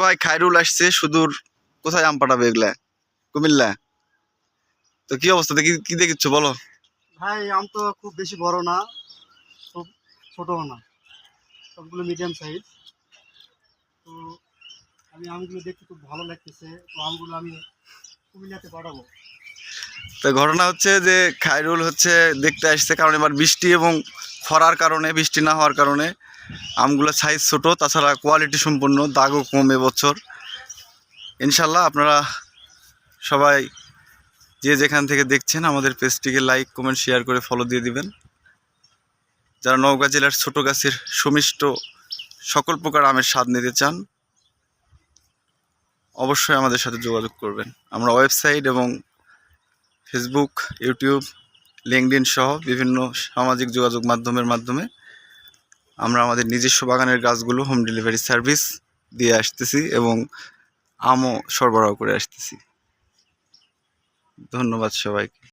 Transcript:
ভাই খায়রুল আসছে সুদূর। কোথায় আম পাঠাবে এগুলা কুমিল্লা? তো কি অবস্থা? দেখি কি দেখিচ্ছ বলো। ভাই আম তো খুব বেশি বড় না খুব ছোটও না। সবগুলো মিডিয়াম সাইজ তো আমি আমগুলো দেখতে খুব ভালো লাগতেছে। তো আমগুলো আমি কুমিল্লাতে পাঠাবো। তো ঘটনা হচ্ছে যে খাইরুল হচ্ছে দেখতে আসছে কারণ এবার বৃষ্টি এবং খরার কারণে বৃষ্টি না হওয়ার কারণে আমগুলো সাইজ ছোট, তাছাড়া কোয়ালিটি সম্পূর্ণ, দাগও কম এবছর। ইনশাল্লাহ আপনারা সবাই যে যেখান থেকে দেখছেন আমাদের পেজটিকে লাইক কমেন্ট শেয়ার করে ফলো দিয়ে দিবেন। যারা নওগাঁ জেলার ছোট গাছের সুমিষ্ট সকল প্রকার আমের স্বাদ নিতে চান, অবশ্যই আমাদের সাথে যোগাযোগ করবেন। আমরা ওয়েবসাইট এবং ফেসবুক ইউটিউব লিঙ্কডিন সহ বিভিন্ন সামাজিক যোগাযোগ মাধ্যমের মাধ্যমে আমরা আমাদের নিজস্ব বাগানের গাছগুলো হোম ডেলিভারি সার্ভিস দিয়ে আসতেছি এবং আমও সরবরাহ করে আসতেছি। ধন্যবাদ সবাইকে।